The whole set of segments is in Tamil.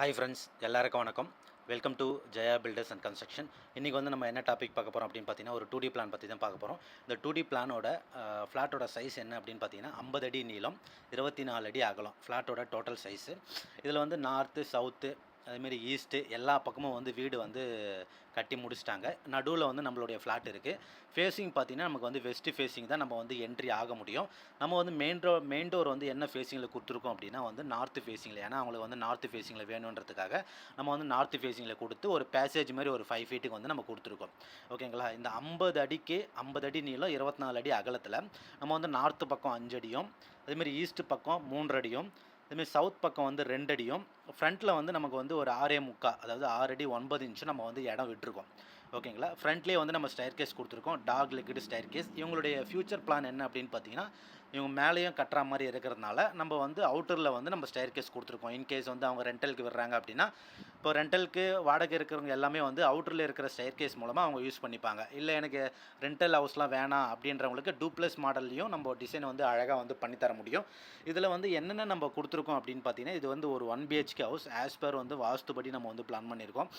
ஹாய் ஃப்ரெண்ட்ஸ் எல்லாருக்கும் வணக்கம். Welcome to Jaya builders and construction இன்றைக்கி வந்து நம்ம என்ன டாபிக் பார்க்க போகிறோம் அப்படின்னு பார்த்தீங்கன்னா ஒரு டூ டி பிளான் பற்றி தான் பார்க்க போகிறோம் இந்த டூ டி பிளானோட ஃப்ளாட்டோட சைஸ் என்ன அப்படின்னு பார்த்தீங்கன்னா ஐம்பது அடி நீளம் இருபத்தி நாலு அடி அகலம் ஃப்ளாட்டோட டோட்டல் சைஸு இதில் வந்து நார்த்து சவுத்து அதேமாரி ஈஸ்ட்டு எல்லா பக்கமும் வந்து வீடு வந்து கட்டி முடிச்சிட்டாங்க. நடுவில் வந்து நம்மளுடைய ஃப்ளாட் இருக்குது ஃபேஸிங் பார்த்தீங்கன்னா நமக்கு வந்து வெஸ்ட்டு ஃபேஸிங் தான் நம்ம வந்து என்ட்ரி ஆக முடியும். நம்ம வந்து மெயின் டோர் மெயின் டோர் வந்து என்ன ஃபேஸிங்கில் கொடுத்துருக்கோம் அப்படின்னா வந்து நார்த் ஃபேஸிங்கில் ஏன்னா அவங்களுக்கு வந்து நார்த் ஃபேஸிங்கில் வேணுன்றதுக்காக நம்ம வந்து நார்த் ஃபேஸிங்கில் கொடுத்து ஒரு பேசேஜ் மாதிரி ஒரு ஃபைவ் ஃபீட்டுக்கு வந்து நம்ம கொடுத்துருக்கோம். ஓகேங்களா? இந்த ஐம்பது அடிக்கு ஐம்பது அடி நீளம் இருபத்தி நாலு அடி அகலத்தில் நம்ம வந்து நார்த்து பக்கம் அஞ்சு அடியும் அதேமாதிரி ஈஸ்ட் பக்கம் மூன்று அடியும் அதுமாரி சவுத் பக்கம் வந்து ரெண்டு அடியும் ஃப்ரண்ட்டில் வந்து நமக்கு வந்து ஒரு ஆறே முக்கா அதாவது ஆறு அடி ஒன்பது இன்ச்சு நம்ம வந்து இடம் விட்டுருக்கோம். ஓகேங்களா? ஃப்ரண்ட்லேயே வந்து நம்ம ஸ்டயர் கேஸ் கொடுத்துருக்கோம். டாக் லிக்விட் ஸ்டயர் கேஸ் இவங்களுடைய ஃப்யூச்சர் பிளான் என்ன அப்படின்னு பார்த்தீங்கன்னா இவங்க மேலேயும் கட்டுற மாதிரி இருக்கிறதுனால நம்ம வந்து அவுட்டரில் வந்து நம்ம ஸ்டயர் கேஸ் கொடுத்துருக்கோம் இன்கேஸ் வந்து அவங்க ரெண்டலுக்கு விடுறாங்க அப்படின்னா இப்போ ரெண்டலுக்கு வாடகை இருக்கிறவங்க எல்லாமே வந்து அவுட்டரில் இருக்கிற ஸ்டயர் கேஸ் மூலமாக அவங்க யூஸ் பண்ணிப்பாங்க. இல்லை எனக்கு ரெண்டல் ஹவுஸ்லாம் வேணாம் அப்படின்றவங்களுக்கு டூப்ளஸ் மாடல்லையும் நம்ம டிசைன் வந்து அழகாக வந்து பண்ணித்தர முடியும். இதில் வந்து என்னென்ன நம்ம கொடுத்துருக்கோம் அப்படின்னு பார்த்தீங்கன்னா இது வந்து ஒரு one BHK house as per வந்து வாஸ்துபடி நம்ம வந்து பிளான் பண்ணியிருக்கோம்.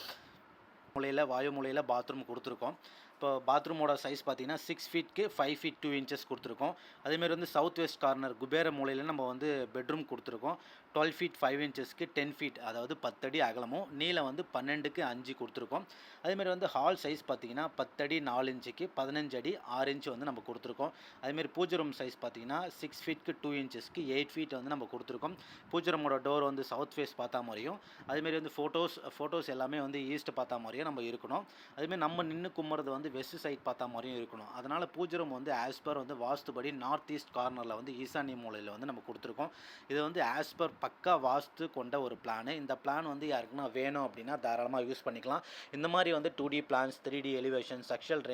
மூலையில் வாயு மூலையில் பாத்ரூம் கொடுத்துருக்கோம். இப்போ பாத்ரூமோட சைஸ் பார்த்தீங்கன்னா சிக்ஸ் ஃபீட்க்கு ஃபைவ் ஃபீட் டூ இன்ச்சஸ் கொடுத்துருக்கோம். அதேமாரி வந்து சவுத் வெஸ்ட் கார்னர் குபேர மூலையில் நம்ம வந்து பெட்ரூம் கொடுத்துருக்கோம். டுவெல் ஃபீட் ஃபைவ் இன்ச்சஸ்க்கு டென் ஃபீட் அதாவது பத்தடி அகலமும் நீளம் வந்து பன்னெண்டுக்கு அஞ்சு கொடுத்துருக்கோம். அதேமாரி வந்து ஹால் சைஸ் பார்த்தீங்கன்னா பத்தடி நாலு இன்ச்சுக்கு பதினஞ்சு அடி ஆறு இன்ச்சு வந்து நம்ம கொடுத்துருக்கோம். அதேமாரி பூஜை ரூம் சைஸ் பார்த்தீங்கன்னா சிக்ஸ் ஃபீட்க்கு டூ இன்ச்சஸ்க்கு எயிட் ஃபீட் வந்து நம்ம கொடுத்துருக்கோம். பூஜை ரூமோட டோர் வந்து சவுத் ஃபேஸ் பார்த்தா மாதிரியும் அதேமாரி வந்து ஃபோட்டோஸ் ஃபோட்டோஸ் எல்லாமே வந்து ஈஸ்ட் பார்த்தா மாதிரியும் நம்ம இருக்கணும். அதேமாரி நம்ம நின்று கும்புறது வந்து வெஸ்ட் சைட் பார்த்தா மாதிரியும் இருக்கணும். அதனால் பூஜை ரூம் வந்து ஆஸ் பர் வந்து வாஸ்துபடி நார்த் ஈஸ்ட் கார்னரில் வந்து ஈசானிய மூலையில் வந்து நம்ம கொடுத்துருக்கோம். இது வந்து ஆஸ் பர் பக்கா வாஸ்து கொண்ட ஒரு பிளானு இந்த பிளான் வந்து யாருக்குன்னா வேணும் அப்படின்னா தாராளமாக யூஸ் பண்ணிக்கலாம். இந்த மாதிரி வந்து two D plans three D elevation sectional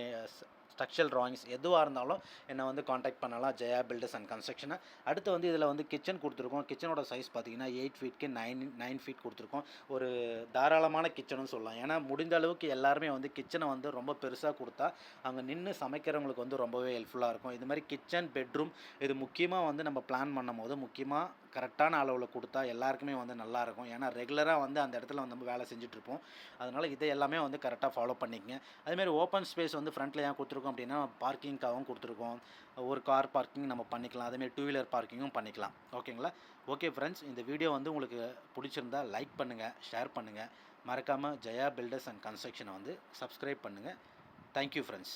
structural drawings எதுவாக இருந்தாலும் என்னை வந்து காண்டாக்ட் பண்ணலாம். ஜெயா பில்டர்ஸ் அண்ட் கன்ஸ்ட்ரக்ஷனை அடுத்து வந்து இதில் வந்து கிச்சன் கொடுத்துருக்கோம். கிச்சனோட சைஸ் பார்த்தீங்கன்னா எயிட் ஃபீட்க்கு நைன் நைன் ஃபீட் கொடுத்துருக்கோம். ஒரு தாராளமான கிச்சனும் சொல்லலாம். ஏன்னா முடிந்த அளவுக்கு எல்லாருமே வந்து கிச்சனை வந்து ரொம்ப பெருசாக கொடுத்தா அங்கே நின்று சமைக்கிறவங்களுக்கு வந்து ரொம்பவே ஹெல்ப்ஃபுல்லாக இருக்கும். இது மாதிரி கிச்சன் பெட்ரூம் இது முக்கியமாக வந்து நம்ம பிளான் பண்ணும் போது முக்கியமாக கரெக்டான அளவில் கொடுத்தா எல்லாருக்குமே வந்து நல்லாயிருக்கும் ஏன்னா ரெகுலராக வந்து அந்த இடத்துல வந்து நம்ம வேலை செஞ்சுட்ருப்போம் அதனால் இதை எல்லாமே வந்து கரெக்டாக ஃபாலோ பண்ணிக்கங்க. அதுமாரி ஓப்பன் ஸ்பேஸ் வந்து ஃப்ரண்ட்டில் ஏன் கொடுத்துருக்கோம்? அப்படின்னா பார்க்கிங்காகவும் கொடுத்துருக்கோம். ஒரு கார் பார்க்கிங் நம்ம பண்ணிக்கலாம். அதேமாதிரி டூ வீலர் பார்க்கிங்கும் பண்ணிக்கலாம். ஓகேங்களா? ஓகே ஃப்ரெண்ட்ஸ் இந்த வீடியோ வந்து உங்களுக்கு பிடிச்சிருந்தா லைக் பண்ணுங்கள் ஷேர் பண்ணுங்கள் மறக்காமல் ஜெயா பில்டர்ஸ் அண்ட் கன்ஸ்ட்ரக்ஷனை வந்து சப்ஸ்கிரைப் பண்ணுங்கள் தேங்க்யூ ஃப்ரெண்ட்ஸ்